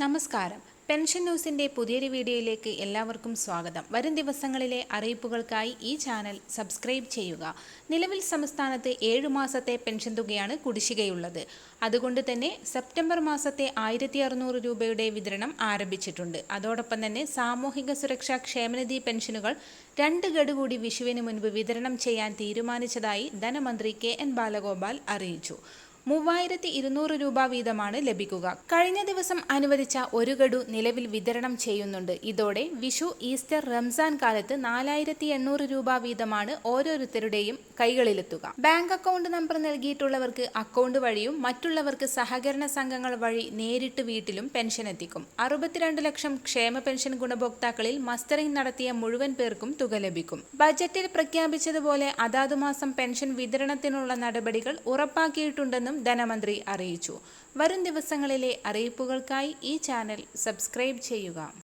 നമസ്കാരം. പെൻഷൻ ന്യൂസിന്റെ പുതിയൊരു വീഡിയോയിലേക്ക് എല്ലാവർക്കും സ്വാഗതം. വരും ദിവസങ്ങളിലെ അറിയിപ്പുകൾക്കായി ഈ ചാനൽ സബ്സ്ക്രൈബ് ചെയ്യുക. നിലവിൽ സംസ്ഥാനത്ത് ഏഴു മാസത്തെ പെൻഷൻ തുകയാണ് കുടിശ്ശികയുള്ളത്. അതുകൊണ്ട് തന്നെ സെപ്റ്റംബർ മാസത്തെ ആയിരത്തി അറുന്നൂറ് രൂപയുടെ വിതരണം ആരംഭിച്ചിട്ടുണ്ട്. അതോടൊപ്പം തന്നെ സാമൂഹിക സുരക്ഷാ ക്ഷേമനിധി പെൻഷനുകൾ രണ്ട് ഗഡു കൂടി വിഷുവിന് മുൻപ് വിതരണം ചെയ്യാൻ തീരുമാനിച്ചതായി ധനമന്ത്രി കെ എൻ ബാലഗോപാൽ അറിയിച്ചു. മൂവായിരത്തി ഇരുന്നൂറ് രൂപ വീതമാണ് ലഭിക്കുക. കഴിഞ്ഞ ദിവസം അനുവദിച്ച ഒരു ഗഡു നിലവിൽ വിതരണം ചെയ്യുന്നുണ്ട്. ഇതോടെ വിഷു ഈസ്റ്റർ റംസാൻ കാലത്ത് നാലായിരത്തി എണ്ണൂറ് രൂപ വീതമാണ് ഓരോരുത്തരുടെയും കൈകളിലെത്തുക. ബാങ്ക് അക്കൗണ്ട് നമ്പർ നൽകിയിട്ടുള്ളവർക്ക് അക്കൗണ്ട് വഴിയും മറ്റുള്ളവർക്ക് സഹകരണ സംഘങ്ങൾ വഴി നേരിട്ട് വീട്ടിലും പെൻഷൻ എത്തിക്കും. അറുപത്തിരണ്ട് ലക്ഷം ക്ഷേമ പെൻഷൻ ഗുണഭോക്താക്കളിൽ മസ്റ്ററിംഗ് നടത്തിയ മുഴുവൻ പേർക്കും തുക ലഭിക്കും. ബജറ്റിൽ പ്രഖ്യാപിച്ചതുപോലെ അതാതു മാസം പെൻഷൻ വിതരണത്തിനുള്ള നടപടികൾ ഉറപ്പാക്കിയിട്ടുണ്ടെന്നും ധനമന്ത്രി അറിയിച്ചു. വരും ദിവസങ്ങളിലെ അറിയിപ്പുകൾക്കായി ഈ ചാനൽ സബ്സ്ക്രൈബ് ചെയ്യുക.